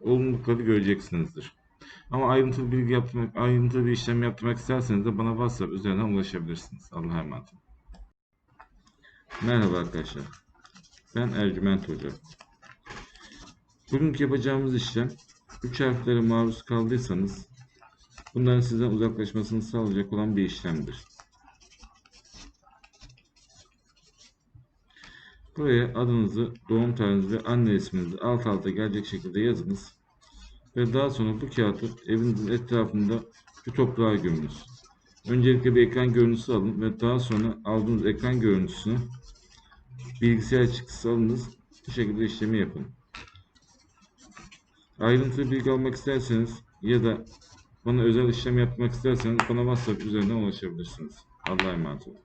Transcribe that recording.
olumlulukları göreceksinizdir. Ama ayrıntılı bilgi yaptırmak, ayrıntılı bir işlem yaptırmak isterseniz de bana WhatsApp üzerinden ulaşabilirsiniz. Allah'a emanet olun. Merhaba arkadaşlar. Ben Ercüment Hoca. Bugünkü yapacağımız işlem 3 harflere maruz kaldıysanız bunların sizden uzaklaşmasını sağlayacak olan bir işlemdir. Buraya adınızı, doğum tarihinizi ve anne isminizi alt alta gelecek şekilde yazınız. Ve daha sonra bu kağıtı evinizin etrafında bir toprağa gömünüz. Öncelikle bir ekran görüntüsü alın ve daha sonra aldığınız ekran görüntüsünü bilgisayar çıktısı alınız. Bu şekilde işlemi yapın. Ayrıntılı bilgi almak isterseniz ya da bana özel işlem yapmak isterseniz bana WhatsApp üzerinden ulaşabilirsiniz. Allah'a emanet olun.